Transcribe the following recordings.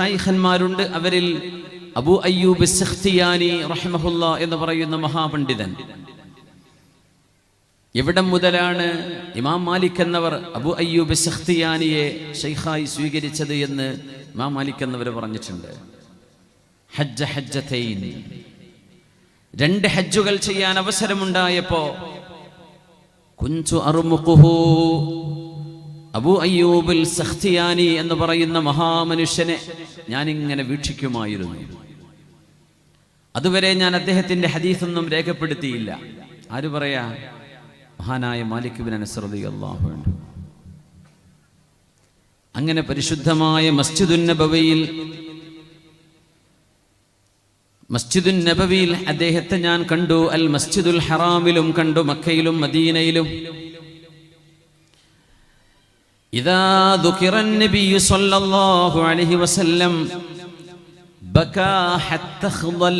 ഷൈഖന്മാരുണ്ട് അവരിൽ അബു അയ്യൂബ് സഖ്തിയാനി റഹ്മഹുല്ല എന്ന് പറയുന്ന മഹാപണ്ഡിതൻ. എവിടം മുതലാണ് ഇമാം മാലിക് എന്നവർ അബു അയ്യൂബ് സഖ്തിയാനിയെ ഷെയ്ഖായി സ്വീകരിച്ചത് എന്ന് ഇമാം മാലിക് എന്നവർ പറഞ്ഞിട്ടുണ്ട്. ഹജ്ജ ഹജ്ജതൈൻ രണ്ട് ഹജ്ജുകൾ ചെയ്യാൻ അവസരമുണ്ടായപ്പോ കുഞ്ചു അറുമുഖുഹു അബു അയ്യൂബുൽ സഖ്തിയാനി എന്ന് പറയുന്ന മഹാമനുഷ്യനെ ഞാനിങ്ങനെ വീക്ഷിക്കുമായിരുന്നു. അതുവരെ ഞാൻ അദ്ദേഹത്തിന്റെ ഹദീസൊന്നും രേഖപ്പെടുത്തിയില്ല. ആര് പറയാ? മഹാനായ മാലിക്കുബിൻ ബിൻ അള്ളാഹുണ്ട് അള്ളാഹു അങ്ങനെ പരിശുദ്ധമായ മസ്ജിദുൻ നബവിയിൽ മസ്ജിദുൻ നബവിയിൽ അദ്ദേഹത്തെ ഞാൻ കണ്ടു. അൽ മസ്ജിദുൽ ഹറാമിലും കണ്ടു മക്കയിലും മദീനയിലും. إذا ذكر النبي صلى الله عليه وسلم بكى حتى خضل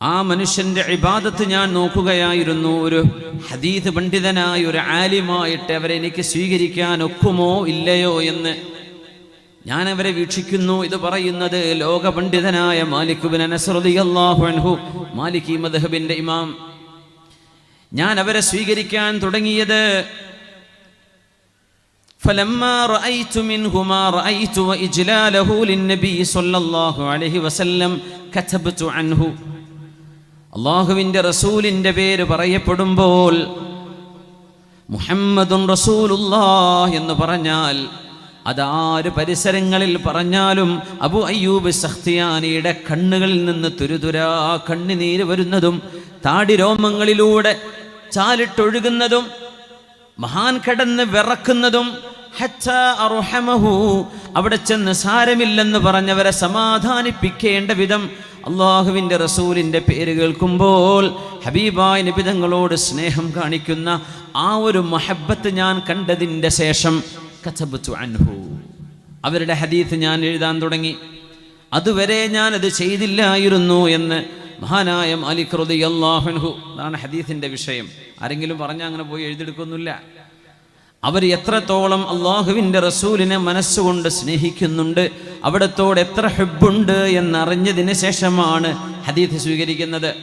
ആ മനുഷ്യന്റെ ഇബാദത്ത് ഞാൻ നോക്കുകയായിരുന്നു ഒരു ഹദീദ് പണ്ഡിതനായ ഒരു ആലിമായിട്ട് അവരെ എനിക്ക് സ്വീകരിക്കാൻ ഒക്കുമോ ഇല്ലയോ എന്ന് ഞാൻ അവരെ വീക്ഷിക്കുന്നു ഇത് പറയുന്നത് ലോക പണ്ഡിതനായ മാലിക്കുബിൻ അനസ്രദിയല്ലാഹു അൻഹു മാലിക് മദ്ഹബിന്റെ ഇമാം ഞാൻ അവരെ സ്വീകരിക്കാൻ തുടങ്ങിയത് فلما رأيت منه ما رأيت وإجلاله للنبي صلى الله عليه وسلم كتبت عنه അള്ളാഹുവിൻ്റെ റസൂലിൻ്റെ പേര് പറയപ്പെടുമ്പോൾ മുഹമ്മദുൻ റസൂലുല്ലാഹ് എന്ന് പറഞ്ഞാൽ അതാര് പരിസരങ്ങളിൽ പറഞ്ഞാലും അബു അയ്യൂബ് സഖ്തിയാനിയുടെ കണ്ണുകളിൽ നിന്ന് തുരുതുരാ കണ്ണുനീര് വരുന്നതും താടിരോമങ്ങളിലൂടെ ചാലിട്ടൊഴുകുന്നതും മഹാൻ കടന്ന് വിറക്കുന്നതും അവിടെ ചെന്ന് സാരമില്ലെന്ന് പറഞ്ഞവരെ സമാധാനിപ്പിക്കേണ്ട വിധം അള്ളാഹുവിന്റെ റസൂലിന്റെ പേര് കേൾക്കുമ്പോൾ ഹബീബായ നിബിതങ്ങളോട് സ്നേഹം കാണിക്കുന്ന ആ ഒരു മഹബത്ത് ഞാൻ കണ്ടതിന്റെ ശേഷം കഥബത്തു അൻഹു. അവരുടെ ഹദീത്ത് ഞാൻ എഴുതാൻ തുടങ്ങി. അതുവരെ ഞാനത് ചെയ്തില്ലായിരുന്നു എന്ന് മഹാനായ മാലിക് റതി അള്ളാഹുൻഹു അതാണ് ഹദീത്തിന്റെ വിഷയം. ആരെങ്കിലും പറഞ്ഞാൽ അങ്ങനെ പോയി എഴുതിയെടുക്കൊന്നുമില്ല അവർ എത്രത്തോളം അള്ളാഹുവിന്റെ റസൂലിനെ മനസ്സുകൊണ്ട് സ്നേഹിക്കുന്നുണ്ട് അവിടത്തോട് എത്ര ഹെബുണ്ട് എന്നറിഞ്ഞതിന് ശേഷമാണ് ഹദീത്ത് സ്വീകരിക്കുന്നത്.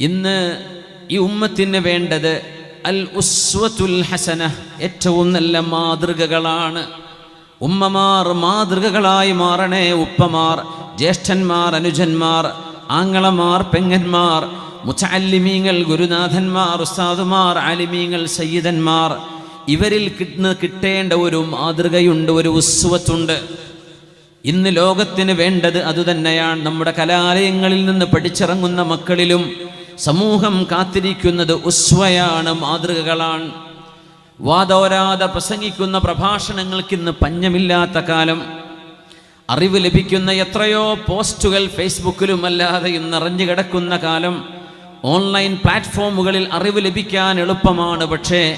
ഇന്ന് ഈ ഉമ്മത്തിന് വേണ്ടത് അൽ ഉസ്വത്തുൽ ഹസന ഏറ്റവും നല്ല മാതൃകകളാണ്. ഉമ്മമാർ മാതൃകകളായി മാറണേ ഉപ്പമാർ ജ്യേഷ്ഠന്മാർ അനുജന്മാർ ആങ്ങളമാർ പെങ്ങന്മാർ മുച്ചല്ലിമീങ്ങൾ ഗുരുനാഥന്മാർ ഉസ്താദുമാർ ആലിമീങ്ങൾ സയ്യിദന്മാർ ഇവരിൽ കിട്ടുന്ന കിട്ടേണ്ട ഒരു മാതൃകയുണ്ട് ഒരു ഉസ്വത്തുണ്ട്. ഇന്ന് ലോകത്തിന് വേണ്ടത് അതുതന്നെയാണ് നമ്മുടെ കലാലയങ്ങളിൽ നിന്ന് പഠിച്ചിറങ്ങുന്ന മക്കളിലും സമൂഹം കാത്തിരിക്കുന്നത് ഉസ്വയാണ് മാതൃകകളാണ്. വാദോരാതെ പ്രസംഗിക്കുന്ന പ്രഭാഷണങ്ങൾക്ക് ഇന്ന് പഞ്ഞമില്ലാത്ത കാലം. അറിവ് ലഭിക്കുന്ന എത്രയോ പോസ്റ്റുകൾ ഫേസ്ബുക്കിലും ഇന്ന് നിറഞ്ഞു കിടക്കുന്ന കാലം. ഓൺലൈൻ പ്ലാറ്റ്ഫോമുകളിൽ അറിവ് ലഭിക്കാൻ എളുപ്പമാണ്. പക്ഷേ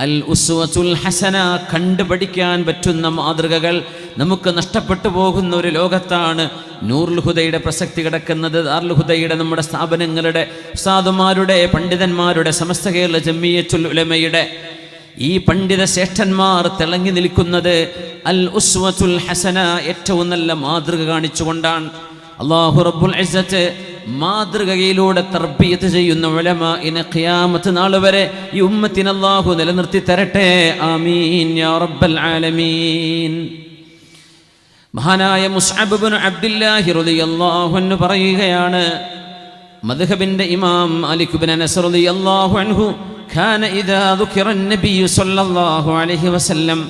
അൽ ഉസ്വത്തുൽ ഹസന കണ്ടുപഠിക്കാൻ പറ്റുന്ന മാതൃകകൾ നമുക്ക് നഷ്ടപ്പെട്ടു പോകുന്ന ഒരു ലോകത്താണ് നൂറുൽ ഹുദയുടെ പ്രസക്തി കിടക്കുന്നത്. ദാർലുഹുദയുടെ ഹുദയുടെ നമ്മുടെ സ്ഥാപനങ്ങളുടെ സാധുമാരുടെ പണ്ഡിതന്മാരുടെ സമസ്ത കേരള ജമ്മിയത്തുൽ ഉലമയുടെ ഈ പണ്ഡിത ശ്രേഷ്ഠന്മാർ തിളങ്ങി നിൽക്കുന്നത് അൽ ഉസ്വത്തുൽ ഹസന ഏറ്റവും നല്ല മാതൃക കാണിച്ചുകൊണ്ടാണ്. അള്ളാഹു റബ്ബുൽ ഇസ്സത്ത് മാതൃകയിലൂടെ തർബിയത്ത് ചെയ്യുന്ന ഉലമ ഇന ഖിയാമത്ത് നാൾ വരെ ഈ ഉമ്മത്തിന് അല്ലാഹു നിലനിർത്തി തരട്ടെ. ആമീൻ യാ റബ്ബൽ ആലമീൻ. മഹാനായ മുസ്അബുബിൻ അബ്ദില്ലാഹി റളിയല്ലാഹു അൻഹു പറയുകയാണ് മദ്ഹബിന്റെ ഇമാം മാലിക് ബിൻ അനസ് റളിയല്ലാഹു അൻഹു ഖാന ഇദാ ദുഖിറ നബിയു സ്വല്ലല്ലാഹു അലൈഹി വസല്ലം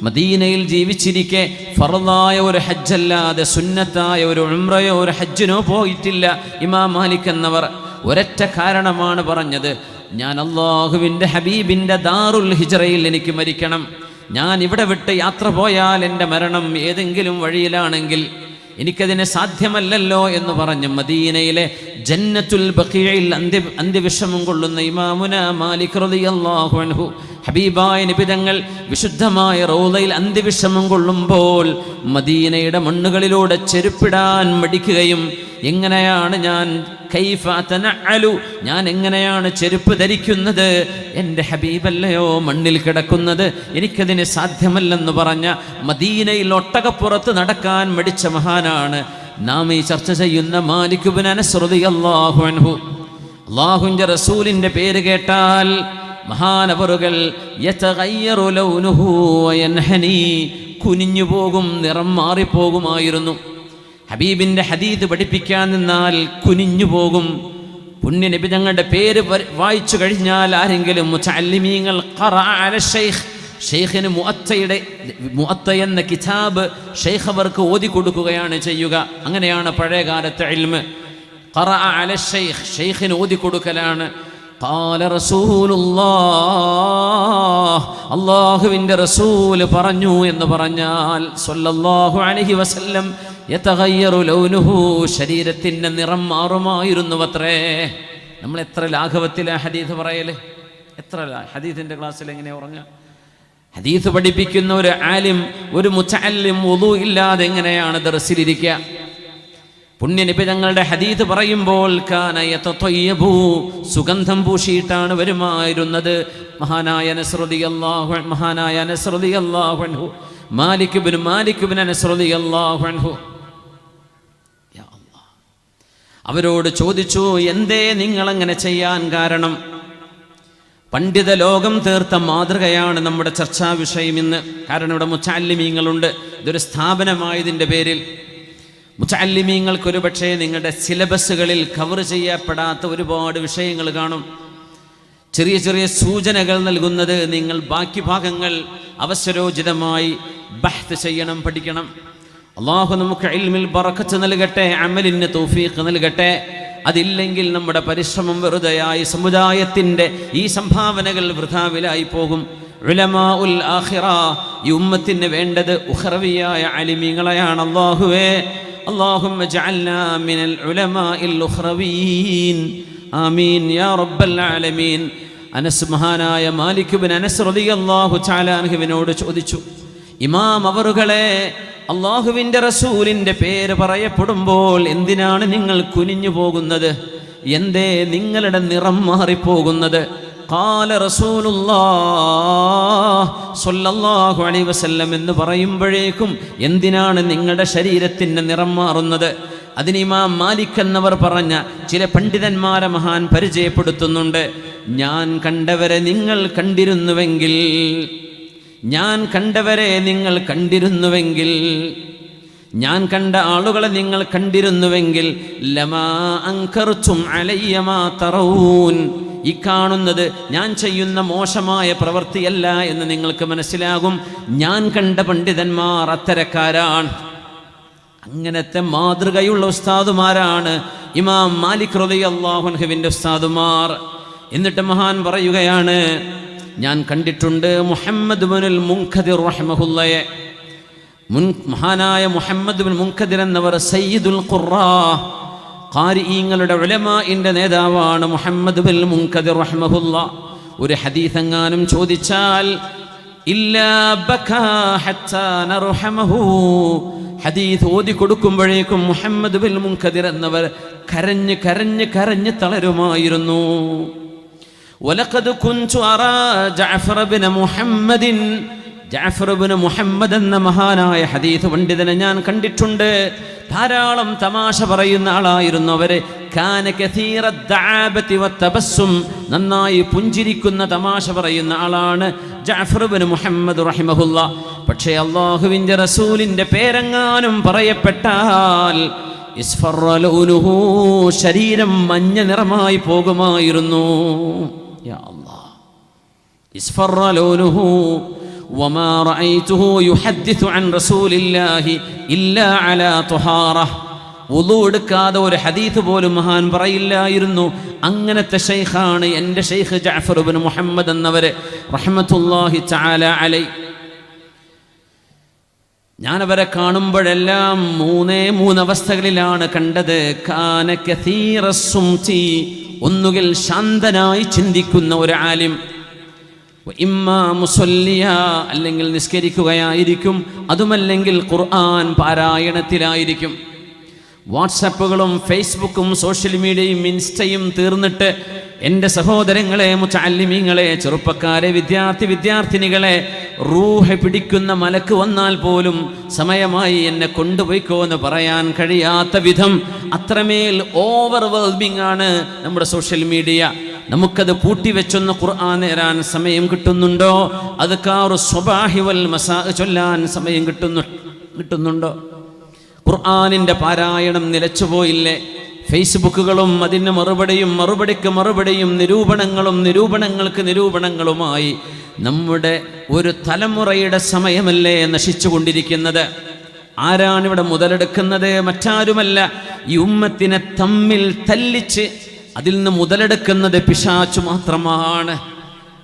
മദീനയിൽ ജീവിച്ചിരിക്കെ ഫറദായ ഒരു ഹജ്ജല്ലാതെ സുന്നത്തായ ഒരു ഉംറയോ ഒരു ഹജ്ജിനോ പോയിട്ടില്ല ഇമാം മാലിക് എന്നവർ. ഒരൊറ്റ കാരണമാണ് പറഞ്ഞത്. ഞാൻ അള്ളാഹുവിന്റെ ഹബീബിന്റെ ദാറുൽ ഹിജറയിൽ എനിക്ക് മരിക്കണം. ഞാൻ ഇവിടെ വിട്ട് യാത്ര പോയാൽ എന്റെ മരണം ഏതെങ്കിലും വഴിയിലാണെങ്കിൽ എനിക്കതിന് സാധ്യമല്ലല്ലോ എന്ന് പറഞ്ഞ് മദീനയിലെ ജന്നത്തുൽ ബഖീയിൽ അന്ത്യ അന്ത്യവിഷമം കൊള്ളുന്ന ഇമാമുന മാലിക് റളിയല്ലാഹു അൻഹു. ഹബീബായ നിബിതങ്ങൾ വിശുദ്ധമായ റൗളയിൽ അന്ത്യവിഷമം കൊള്ളുമ്പോൾ മദീനയുടെ മണ്ണുകളിലൂടെ ചെരുപ്പിടാൻ മടിക്കുകയും എങ്ങനെയാണ് ഞാൻ കൈഫ തനഅലു ഞാൻ എങ്ങനെയാണ് ചെരുപ്പ് ധരിക്കുന്നത്? എന്റെ ഹബീബല്ലയോ മണ്ണിൽ കിടക്കുന്നത് എനിക്കതിന് സാധ്യമല്ലെന്ന് പറഞ്ഞ മദീനയിൽ ഒട്ടകപ്പുറത്ത് നടക്കാൻ മടിച്ച മഹാനാണ് നാം ഈ ചർച്ച ചെയ്യുന്ന മാലിക്കുബിൻ അനസ്രുതി റസൂലിന്റെ പേര് കേട്ടാൽ വയൻഹനി കുനിഞ്ഞു പോകും നിറം മാറിപ്പോകുമായിരുന്നു. ഹബീബിന്റെ ഹദീദ് പഠിപ്പിക്കാൻ നിന്നാൽ കുനിഞ്ഞു പോകും. പുണ്യ നബി തങ്ങളുടെ പേര് വായിച്ചു കഴിഞ്ഞാൽ ആരെങ്കിലും ഷെയ്ഖിന് മുഅത്തയുടെ മുഅത്ത എന്ന കിതാബ് ഷെയ്ഖ് അവർക്ക് ഓതി കൊടുക്കുകയാണ് ചെയ്യുക. അങ്ങനെയാണ് പഴയകാലത്തെ ഇൽമ്. ഖറ അല ഷെയ്ഖ് ഷെയ്ഖിന് ഓതി കൊടുക്കലാണ്. അള്ളാഹുവിന്റെ റസൂൽ പറഞ്ഞു എന്ന് പറഞ്ഞാൽ സൊല്ലാഹു അലഹി വസല്ലം ലൗനുഹു ശരീരത്തിന്റെ നിറം മാറുമായിരുന്നുവത്രേ. നമ്മൾ എത്ര ലാഘവത്തിലെ ഹദീദ് പറയൽ? എത്ര ഹദീദിന്റെ ക്ലാസ്സിൽ എങ്ങനെ ഉറങ്ങുക? ഹദീസ് പഠിപ്പിക്കുന്ന ഒരു ആലിം ഒരു മുച്ചാലിം ഒതു ഇല്ലാതെ എങ്ങനെയാണ് ദർസിലിരിക്കുക? പുണ്യനിപിതങ്ങളുടെ ഹദീത് പറയുമ്പോൾ സുഗന്ധം പൂശിയിട്ടാണ് വരുമായിരുന്നത്. മഹാനായ നസ്രുതി അള്ളാഹു മഹാനായ നസ്രുതി അള്ളാഹു മാലിക്കുബിന് മാലിക്കുബിന് അള്ളാഹു നസ്രുതി അല്ലാഹ്. അവരോട് ചോദിച്ചു എന്തേ നിങ്ങൾ അങ്ങനെ ചെയ്യാൻ കാരണം? പണ്ഡിത ലോകം തീർത്ത മാതൃകയാണ് നമ്മുടെ ചർച്ചാ വിഷയം ഇന്ന്. കാരണം ഇവിടെ മുച്ചാലിമീങ്ങളുണ്ട് ഇതൊരു സ്ഥാപനമായതിന്റെ പേരിൽ. മുച്ചാലിമീങ്ങൾക്ക് ഒരു പക്ഷേ നിങ്ങളുടെ സിലബസുകളിൽ കവർ ചെയ്യപ്പെടാത്ത ഒരുപാട് വിഷയങ്ങൾ കാണും. ചെറിയ ചെറിയ സൂചനകൾ നൽകുന്നത് നിങ്ങൾ ബാക്കി ഭാഗങ്ങൾ അവസരോചിതമായി ബഹ്ത് ചെയ്യണം പഠിക്കണം. അള്ളാഹു നമുക്ക് ഇൽമിൽ ബറക്കത്ത് നൽകട്ടെ അമലിന് തൗഫീഖ് നൽകട്ടെ. അതില്ലെങ്കിൽ നമ്മുടെ പരിശ്രമം വെറുതെയായി സമുദായത്തിൻ്റെ ഈ സംഭാവനകൾ വൃഥാവിലായി പോകും ഉലമാ ഉൽ ആഖിറ ഈ ഉമ്മത്തിന് വേണ്ടത് ഉഖറവിയായ അലിമീങ്ങളെയാണ് അള്ളാഹുവേ اللهم اجعلنا من العلماء الأخرويين آمين يا رب العالمين അനസ് മഹാനായ മാലിക് ബിൻ അനസ് റളിയല്ലാഹു തആല അൻഹുവിനോട് ചോദിച്ചു ഇമാം അവറുകളെ അള്ളാഹുവിന്റെ റസൂലിന്റെ പേര് പറയപ്പെടുമ്പോൾ എന്തിനാണ് നിങ്ങൾ കുനിഞ്ഞു പോകുന്നത്? എന്തേ നിങ്ങളുടെ നിറം മാറിപ്പോകുന്നത്? കാല റസൂലുല്ലാഹു അലൈഹി വസല്ലം എന്ന് പറയുമ്പോഴേക്കും എന്തിനാണ് നിങ്ങളുടെ ശരീരത്തിന്റെ നിറം മാറുന്നത്? അതിന് ഇമാം മാലിക് എന്നവർ പറഞ്ഞ ചില പണ്ഡിതന്മാരെ മഹാൻ പരിചയപ്പെടുത്തുന്നുണ്ട്. ഞാൻ കണ്ടവരെ നിങ്ങൾ കണ്ടിരുന്നുവെങ്കിൽ ഞാൻ കണ്ടവരെ നിങ്ങൾ കണ്ടിരുന്നുവെങ്കിൽ ഞാൻ കണ്ട ആളുകളെ നിങ്ങൾ കണ്ടിരുന്നുവെങ്കിൽ ലമാ അങ്കർച്ചും അലയ്യമാ തറവൂൻ ഈ കാണുന്നത് ഞാൻ ചെയ്യുന്ന മോശമായ പ്രവൃത്തിയല്ല എന്ന് നിങ്ങൾക്ക് മനസ്സിലാകും. ഞാൻ കണ്ട പണ്ഡിതന്മാർ അത്തരക്കാരാണ്. അങ്ങനത്തെ മാതൃകയുള്ള ഉസ്താദുമാരാണ് ഇമാം മാലിക് റളിയല്ലാഹുവിന്റെ ഉസ്താദുമാർ. എന്നിട്ട് മഹാൻ പറയുകയാണ് ഞാൻ കണ്ടിട്ടുണ്ട് മുഹമ്മദ് ബുനുൽ മുൻഖദിർ റഹ്മഹുല്ലയെ മുൻ മഹാനായ മുഹമ്മദ് ബിൻ മുൻഖദിർ എന്നവർ സയ്യിദുൽ ഖുറാ ഖാരിഈങ്ങളുടെ ഉലമാഇന്റെ നേതാവാണ് മുഹമ്മദ് ബിൻ മുൻഖദിർ റഹ്മഹുല്ല ഒരു ഹദീസ് എങ്ങാനും ചോദിച്ചാൽ ഹദീസ് ഓതി കൊടുക്കുമ്പോഴേക്കും മുഹമ്മദ് ബിൻ മുൻഖദിർ എന്നവർ കരഞ്ഞ് കരഞ്ഞ് കരഞ്ഞ് തളരുമായിരുന്നു. ولقد كنت أرى جعفر بن محمد ജാഫർ ബിൻ മുഹമ്മദ് എന്ന മഹാനായ ഹദീസ് പണ്ഡിതനെ ഞാൻ കണ്ടിട്ടുണ്ട് ധാരാളം തമാശ പറയുന്ന ആളായിരുന്നു അവര് കാന കസീറ ദആബതി വത്തബസ്സും നന്നായി പുഞ്ചിരിക്കുന്ന തമാശ പറയുന്ന ആളാണ് ജാഫർ ബിൻ മുഹമ്മദ് റഹിമഹുല്ല പക്ഷേ അള്ളാഹുവിൻ്റെ റസൂലിൻ്റെ പേരെങ്ങാനും പറയപ്പെട്ടാൽ ഇസ്ഫറ ലൗനുഹു ശരീരം മഞ്ഞ നിറമായി പോകുമായിരുന്നു യാ അല്ലാഹ് ഇസ്ഫറ ലൗനുഹു وما رأيته يحدث عن رسول الله إلا على طهارة വുളു എടുക്കാതെ ഒരു ഹദീത്ത് പോലും മഹാൻ പറയില്ലായിരുന്നു അങ്ങനത്തെ ഷെയ്ഖാണ് എൻ്റെ ഷെയ്ഖ് ജാഫർ ബിൻ മുഹമ്മദ് എന്നവര് റഹ്മത്തുല്ലാഹി തആല അലൈ ഞാൻ അവരെ കാണുമ്പോഴെല്ലാം മൂന്നേ മൂന്നവസ്ഥകളിലാണ് കണ്ടത് കാന കഥീറ സുംതി. ഒന്നുകിൽ ശാന്തനായി ചിന്തിക്കുന്ന ഒരു ആലിം. ഇമ്മ മുസല്ലിയ അല്ലെങ്കിൽ നിസ്കരിക്കുകയായിരിക്കും. അതുമല്ലെങ്കിൽ ഖുർആൻ പാരായണത്തിലായിരിക്കും. വാട്സപ്പുകളും ഫേസ്ബുക്കും സോഷ്യൽ മീഡിയയും ഇൻസ്റ്റയും തീർന്നിട്ട് എന്റെ സഹോദരങ്ങളെ മുച്ചാലിമീങ്ങളെ ചെറുപ്പക്കാരെ വിദ്യാർത്ഥി വിദ്യാർത്ഥിനികളെ റൂഹ പിടിക്കുന്ന മലക്ക് വന്നാൽ പോലും സമയമായി എന്നെ കൊണ്ടുപോയിക്കോ എന്ന് പറയാൻ കഴിയാത്ത വിധം അത്രമേൽ ഓവർവെൽമിംഗ് ആണ് നമ്മുടെ സോഷ്യൽ മീഡിയ നമുക്കത് പൂട്ടിവെച്ചൊന്ന് ഖുർആൻ നേരാൻ സമയം കിട്ടുന്നുണ്ടോ? അത് കാറു സ്വബാഹി വൽ മസാ ചൊല്ലാൻ സമയം കിട്ടുന്നു കിട്ടുന്നുണ്ടോ? ഖുർആാനിന്റെ പാരായണം നിലച്ചുപോയില്ലേ? ഫേസ്ബുക്കുകളും അതിന് മറുപടിയും മറുപടിക്ക് മറുപടിയും നിരൂപണങ്ങളും നിരൂപണങ്ങൾക്ക് നിരൂപണങ്ങളുമായി നമ്മുടെ ഒരു തലമുറയുടെ സമയമല്ലേ നശിച്ചുകൊണ്ടിരിക്കുന്നത്? ആരാണ് ഇവിടെ മുതലെടുക്കുന്നത്? മറ്റാരുമല്ല. ഈ ഉമ്മത്തിനെ തമ്മിൽ തല്ലിച്ച് അതിൽ നിന്ന് മുതലെടുക്കുന്നത് പിശാച്ചു മാത്രമാണ്.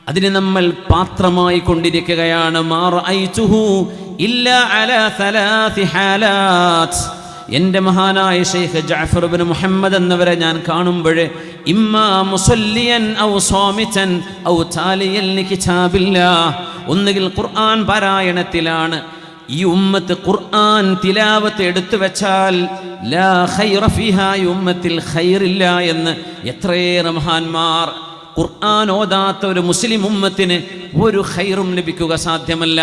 അതിന് നമ്മൾ പാത്രമായി കൊണ്ടിരിക്കുകയാണ്. മാറ ഐതുഹു ഇല്ല അല സലാസി ഹാലാത്ത്. എന്റെ മഹാനായ ഷെയ്ഖ് ജാഫർ ബിൻ മുഹമ്മദ് എന്നവരെ ഞാൻ കാണുമ്പോൾ ഇമ്മാ മുസല്ലിയൻ ഔ സ്വാമിച്ചൻ ഔ താലിയൽ കിതാബില്ല ഒന്നുകിൽ ഖുർആൻ പാരായണത്തിലാണ്. ഈ ഉമ്മത്ത് ഖുർആൻ തിലാവത്ത് എടുത്തു വെച്ചാൽ ലാ ഖൈറ ഫിഹാ ഈ ഉമ്മത്തിൽ ഖൈറില്ല എന്ന് എത്രയേറെ മഹാന്മാർ ഖുർആൻ ഓതാത്ത ഒരു മുസ്ലിം ഉമ്മത്തിന് ഒരു ഖൈറും ലഭിക്കുക സാധ്യമല്ല.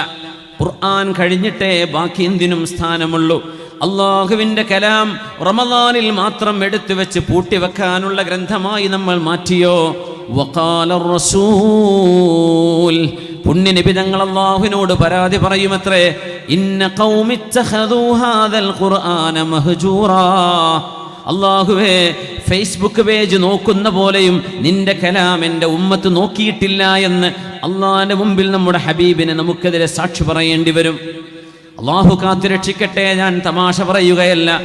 ഖുർആൻ കഴിഞ്ഞിട്ടേ ബാക്കി എന്തിനും സ്ഥാനമുള്ളൂ. അള്ളാഹുവിന്റെ കലാം റമദാനിൽ മാത്രം എടുത്തു വെച്ച് പൂട്ടിവെക്കാനുള്ള ഗ്രന്ഥമായി നമ്മൾ മാറ്റിയോ? വഖാല റസൂൽ. പുണ്യ അള്ളാഹുവിനോട് പരാതി പറയുമത്രേ ഇന്ന ഖുർആന അള്ളാഹുവേ ഫേസ്ബുക്ക് പേജ് നോക്കുന്ന പോലെയും നിന്റെ കലാം എന്റെ ഉമ്മത്ത് നോക്കിയിട്ടില്ല എന്ന് അള്ളാഹിന്റെ മുമ്പിൽ നമ്മുടെ ഹബീബിനെ നമുക്കെതിരെ സാക്ഷി പറയേണ്ടി വരും. അള്ളാഹു കാത്തു രക്ഷിക്കട്ടെ ഞാൻ തമാശ പറയുകയല്ല.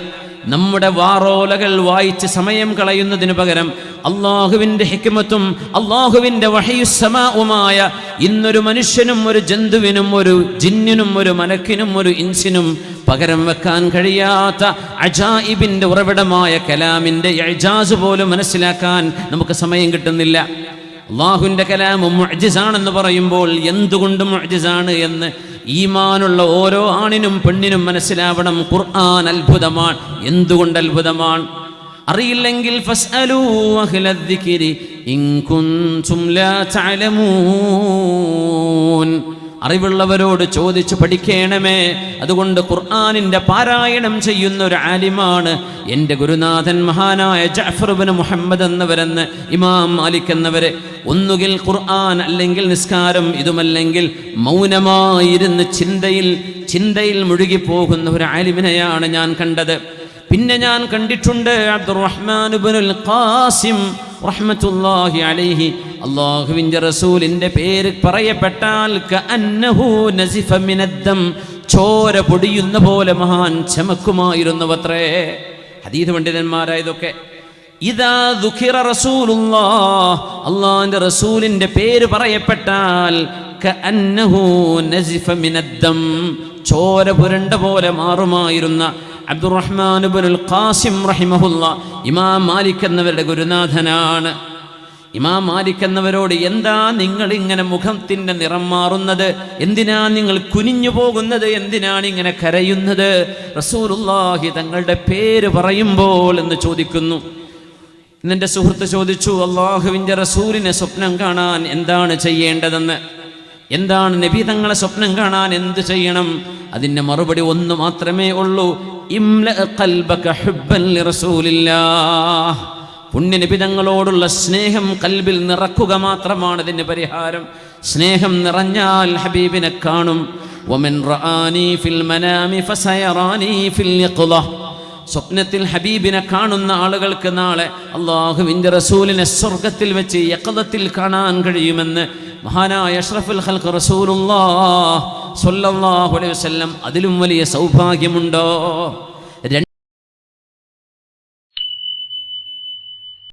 നമ്മുടെ വാറോലകൾ വായിച്ച് സമയം കളയുന്നതിന് പകരം അള്ളാഹുവിന്റെ ഹിക്മത്തും അള്ളാഹുവിന്റെ വഹയുസമാവുമായ ഇന്നൊരു മനുഷ്യനും ഒരു ജന്തുവിനും ഒരു ജിന്നിനും ഒരു മലക്കിനും ഒരു ഇൻസിനും പകരം വെക്കാൻ കഴിയാത്ത അജായിബിന്റെ ഉറവിടമായ കലാമിന്റെ എജാസ് പോലും മനസ്സിലാക്കാൻ നമുക്ക് സമയം കിട്ടുന്നില്ല. അള്ളാഹുവിന്റെ കലാമും അജിസാണെന്ന് പറയുമ്പോൾ എന്തുകൊണ്ടും മുഅ്ജിസാണ് എന്ന് ഈമാനുള്ള ഓരോ ആണിനും പെണ്ണിനും മനസ്സിലാവണം ഖുർആൻ അത്ഭുതമാണ്. എന്തുകൊണ്ട് അത്ഭുതമാണ്? അറിയില്ലെങ്കിൽ ഇൻ ലാ തഅലമൂൻ. അറിവുള്ളവരോട് ചോദിച്ചു പഠിക്കണമേ. അതുകൊണ്ട് ഖുർആാനിന്റെ പാരായണം ചെയ്യുന്ന ഒരു ആലിമാണ് എന്റെ ഗുരുനാഥൻ മഹാനായ ജഅഫർ ബിൻ മുഹമ്മദ് എന്നവരെന്ന് ഇമാം മാലിക് എന്നവരെ. ഒന്നുകിൽ ഖുർആൻ അല്ലെങ്കിൽ നിസ്കാരം ഇതുമല്ലെങ്കിൽ മൗനമായിരുന്ന് ചിന്തയിൽ ചിന്തയിൽ മുഴുകിപ്പോകുന്ന ഒരു ആലിമിനെയാണ് ഞാൻ കണ്ടത്. പിന്നെ ഞാൻ കണ്ടിട്ടുണ്ട് അബ്ദുറഹ്മാൻ ഖാസിം റഹ്മത്തുള്ളാഹി അലൈഹി. അള്ളാഹുവിന്റെ റസൂലിന്റെ പേര് പറയപ്പെട്ടാൽ ചോര പൊടിയുന്ന പോലെ മഹാൻ ചമക്കുമായിരുന്നുവത്രേ. ഹദീദ് പണ്ഡിതന്മാരായതൊക്കെ. ഇതാ ദുഃഖിറ റസൂലുള്ളാ അള്ളാഹിന്റെ റസൂലിന്റെ പേര് പറയപ്പെട്ടാൽ ചോര പുരണ്ട പോലെ മാറുമായിരുന്ന അബ്ദുറഹ്മാൻ ഖാസിം റഹിമഹുല്ല ഇമാം മാലിക് എന്നവരുടെ ഗുരുനാഥനാണ്. ഇമാം മാലിക് എന്നവരോട് എന്താ നിങ്ങൾ ഇങ്ങനെ മുഖത്തിന്റെ നിറം മാറുന്നത്? എന്തിനാ നിങ്ങൾ കുനിഞ്ഞു പോകുന്നത്? എന്തിനാണ് ഇങ്ങനെ കരയുന്നത്? റസൂലുള്ളാഹി തങ്ങളുടെ പേര് പറയുമ്പോൾ എന്ന് ചോദിക്കുന്നു. നിന്റെ സുഹൃത്ത് ചോദിച്ചു അള്ളാഹുവിന്റെ റസൂലിനെ സ്വപ്നം കാണാൻ എന്താണ് ചെയ്യേണ്ടതെന്ന്? എന്താണ് നബി തങ്ങളെ സ്വപ്നം കാണാൻ എന്ത് ചെയ്യണം? അതിന്റെ മറുപടി ഒന്ന് മാത്രമേ ഉള്ളൂ. ഇംല ഖൽബക ഹുബ്ബൻ ലിറസൂലില്ലാഹ്. പുണ്യനബി തങ്ങളോടുള്ള സ്നേഹം കൽബിൽ നിറക്കുക മാത്രമാണ് ഇതിന്റെ പരിഹാരം. സ്നേഹം നിറഞ്ഞാൽ ഹബീബിനെ കാണും. റആനി ഫിൽ മനാമി ഫസയറാനി ഫിൽ സ്വപ്നത്തിൽ ഹബീബിനെ കാണുന്ന ആളുകൾക്ക് നാളെ അള്ളാഹുവിന്റെ റസൂലിനെ സ്വർഗത്തിൽ വെച്ച് യക്കതത്തിൽ കാണാൻ കഴിയുമെന്ന് മഹാനായ അഷ്റഫുൽ ഹൽഖ് റസൂലുള്ളാഹ് സ്വല്ലല്ലാഹു അലൈഹി വസല്ലം അതിലും വലിയ സൗഭാഗ്യമുണ്ടോ?